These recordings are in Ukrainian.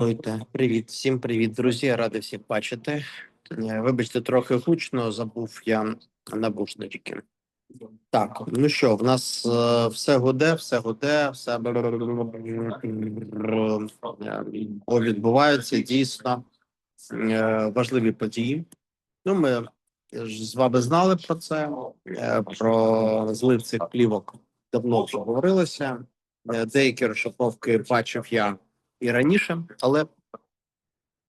Ойте, привіт, всім привіт, друзі. Я радий всіх бачити. Е, Вибачте, трохи гучно, забув я навушнички. Так, ну що, в нас е, все гуде, все гуде, все бо відбуваються дійсно е, важливі події. Ну, ми ж з вами знали про це, е, про злив цих плівок давно вже говорилося. Е, Деякі розшифровки бачив я і раніше, але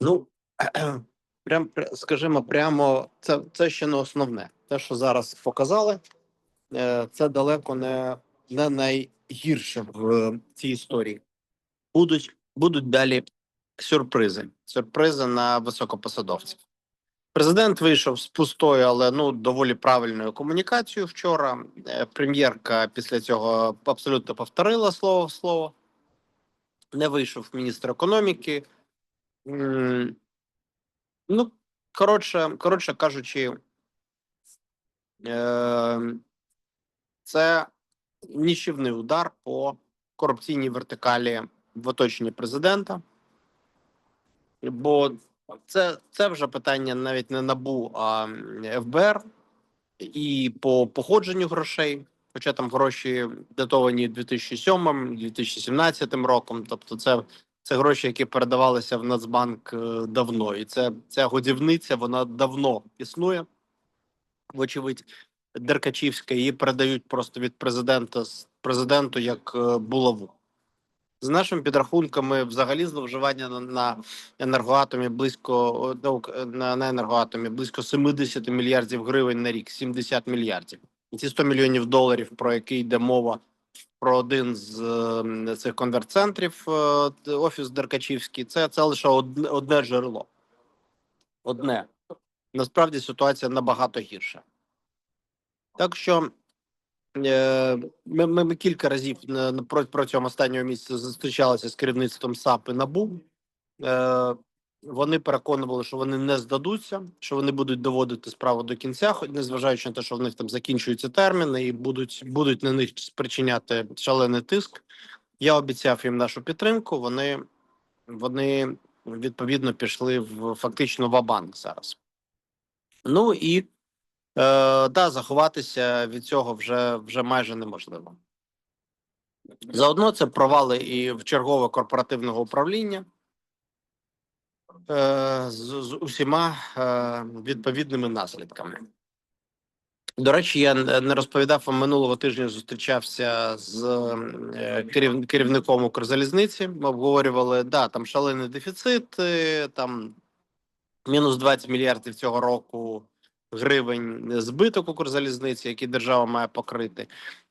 ну прям пр- скажімо, прямо це, це ще не основне. Те, що зараз показали, е, це далеко не, не найгірше в е, цій історії. Будуть, будуть далі сюрпризи. Сюрпризи на високопосадовців. Президент вийшов з пустою, але ну доволі правильною комунікацією вчора. Е, Прем'єрка після цього абсолютно повторила слово в слово не вийшов міністр економіки. Ну, коротше, коротше кажучи, е, це ніщівний удар по корупційній вертикалі в оточенні президента. Бо це, це вже питання навіть не НАБУ, а ФБР і по походженню грошей. Хоча там гроші датовані 2007-2017 роком. Тобто, це, це гроші, які передавалися в Нацбанк е, давно, і це ця годівниця вона давно існує. Вочевидь, Деркачівська її передають просто від президента президенту як е, булаву. З нашими підрахунками, взагалі, зловживання на, на енергоатомі близько ну, на енергоатомі близько 70 мільярдів гривень на рік, 70 мільярдів. Ці 100 мільйонів доларів, про які йде мова про один з е, цих конверт-центрів, е, офіс Деркачівський, це, це лише одне, одне джерело. Одне. Насправді ситуація набагато гірша. Так що е, ми, ми, ми кілька разів протягом останнього місяця зустрічалися з керівництвом САП і НАБУ. Е, вони переконували, що вони не здадуться, що вони будуть доводити справу до кінця, хоч незважаючи на те, що в них там закінчуються терміни, і будуть, будуть на них спричиняти шалений тиск. Я обіцяв їм нашу підтримку. Вони, вони відповідно пішли в фактично в банк зараз. Ну і е, да, заховатися від цього вже, вже майже неможливо. Заодно це провали і в чергове корпоративного управління з, з усіма е, відповідними наслідками. До речі, я не розповідав вам минулого тижня. Зустрічався з е, керів, керівником Укрзалізниці. Ми обговорювали да, там шалений дефіцит, е, там мінус 20 мільярдів цього року гривень збиток Укрзалізниці, який держава має покрити.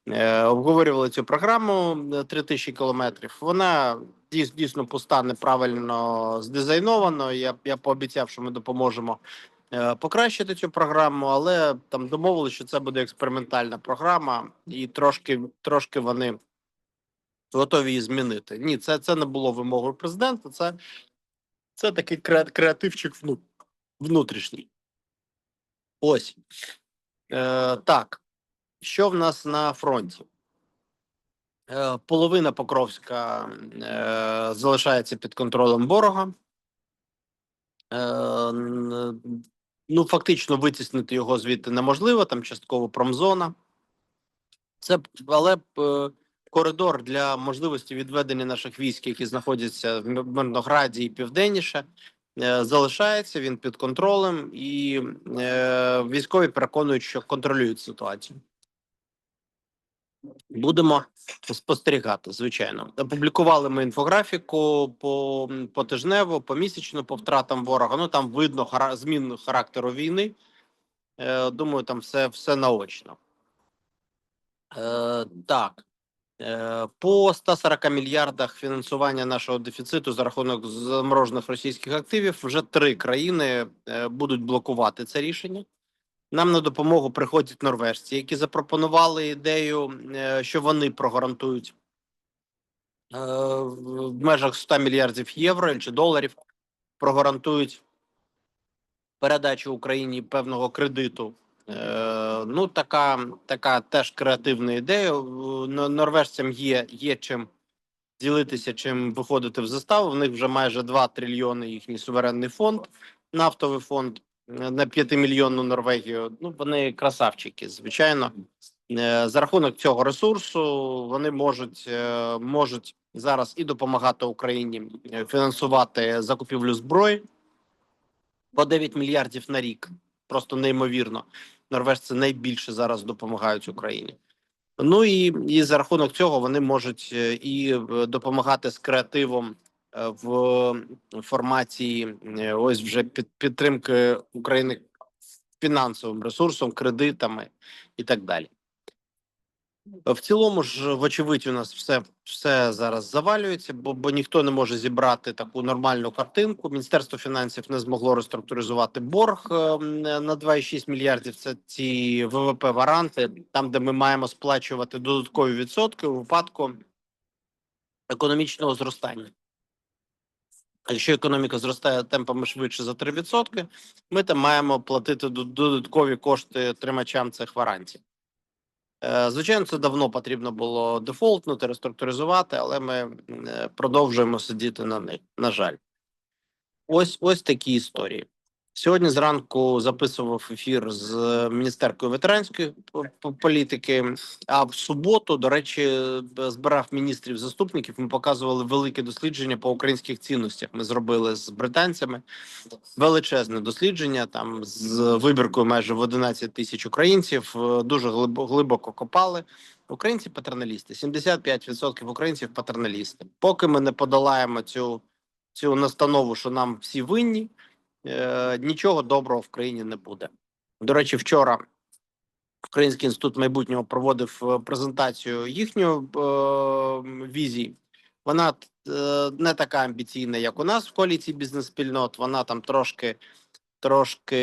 Е, обговорювали цю програму е, 3000 кілометрів. Вона дійс- дійсно пуста, неправильно здизайновано. Я, я пообіцяв, що ми допоможемо е, покращити цю програму, але там домовилися, що це буде експериментальна програма, і трошки, трошки вони готові її змінити. Ні, це, це не було вимогою президента. Це, це такий кре- креативчик внутрішній. Ось е, так. Що в нас на фронті? Е, половина Покровська е, залишається під контролем ворога. Е, ну, фактично, витіснити його звідти неможливо, там частково промзона. Це але коридор для можливості відведення наших військ, які знаходяться в Мирнограді і південніше, залишається. Він під контролем, і військові переконують, що контролюють ситуацію. Будемо спостерігати, звичайно. Опублікували ми інфографіку по, по тижнево, по втратам ворога. Ну там видно хара, зміну характеру війни. Е, думаю, там все, все наочно. Е, так. Е, по 140 мільярдах фінансування нашого дефіциту за рахунок заморожених російських активів вже три країни е, будуть блокувати це рішення. Нам на допомогу приходять норвежці, які запропонували ідею, е, що вони прогарантують е, в межах 100 мільярдів євро чи доларів, прогарантують передачу Україні певного кредиту. Е, Ну, така, така теж креативна ідея. Норвежцям є, є чим ділитися, чим виходити в заставу. В них вже майже 2 трильйони їхній суверенний фонд, нафтовий фонд на 5-мільйонну Норвегію. Ну вони красавчики, звичайно. Е, За рахунок цього ресурсу вони можуть е, можуть зараз і допомагати Україні е, фінансувати закупівлю зброї по 9 мільярдів на рік. Просто неймовірно. Норвежці найбільше зараз допомагають Україні. Ну і, і за рахунок цього вони можуть і допомагати з креативом в форматі е, ось вже під підтримки України фінансовим ресурсом, кредитами і так далі. В цілому ж, вочевидь, у нас все, все зараз завалюється, бо, бо ніхто не може зібрати таку нормальну картинку. Міністерство фінансів не змогло реструктуризувати борг е, на 2,6 мільярдів. Це ці ВВП варанти, там, де ми маємо сплачувати додаткові відсотки у випадку економічного зростання. Якщо економіка зростає темпами швидше за 3%, ми там маємо платити додаткові кошти тримачам цих варантів. Е, Звичайно, це давно потрібно було дефолтнути, реструктуризувати, але ми е, продовжуємо сидіти на них. На жаль, ось ось такі історії. Сьогодні зранку записував ефір з міністеркою ветеранської політики. А в суботу, до речі, збирав міністрів заступників. Ми показували велике дослідження по українських цінностях. Ми зробили з британцями величезне дослідження там з вибіркою майже в 11 тисяч українців. Е, Дуже глибо- глибоко копали. Українці патерналісти. 75% українців патерналісти. Поки ми не подолаємо цю, цю настанову, що нам всі винні, нічого доброго в країні не буде. До речі, вчора Український інститут майбутнього проводив е, презентацію їхньої е, візії. Вона е, не така амбіційна, як у нас в коаліції бізнес-спільнот. Вона там трошки, трошки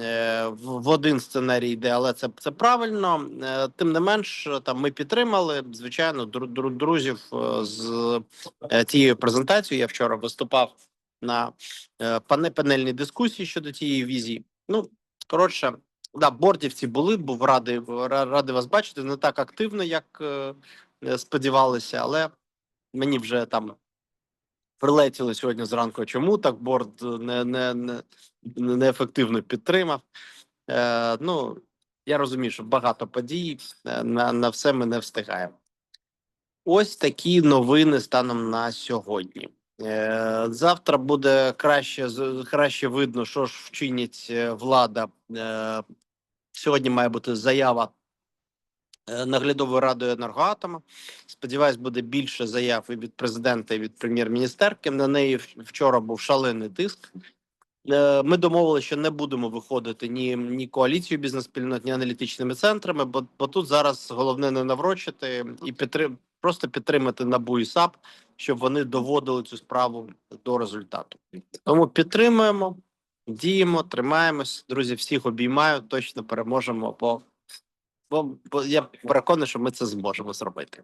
е, в, один сценарій йде, але це, це правильно. Е, тим не менш, там ми підтримали звичайно дру, друзів е, з е, цією презентацією. Я вчора виступав на е, пане панельній дискусії щодо цієї візії. Ну коротше, да, бордівці були, був радий ра- радий вас бачити. Не так активно, як е, е, сподівалися, але мені вже там прилетіли сьогодні зранку. Чому так борд не, не, не, неефективно підтримав? Е, ну я розумію, що багато подій на, на все ми не встигаємо. Ось такі новини станом на сьогодні. Е, Завтра буде краще краще видно, що ж вчинить е, влада. Е, Сьогодні має бути заява наглядової ради енергоатома. Сподіваюсь, буде більше заяв і від президента, і від прем'єр-міністерки. На неї вчора був шалений тиск. Ми домовилися, що не будемо виходити ні, ні коаліцією бізнес-спільнот, ні аналітичними центрами, бо, бо тут зараз головне не наврочити і підтрим, просто підтримати НАБУ і САП, щоб вони доводили цю справу до результату. Тому підтримуємо, діємо, тримаємось. Друзі, всіх обіймаю, точно переможемо, бо, бо, бо я переконаний, що ми це зможемо зробити.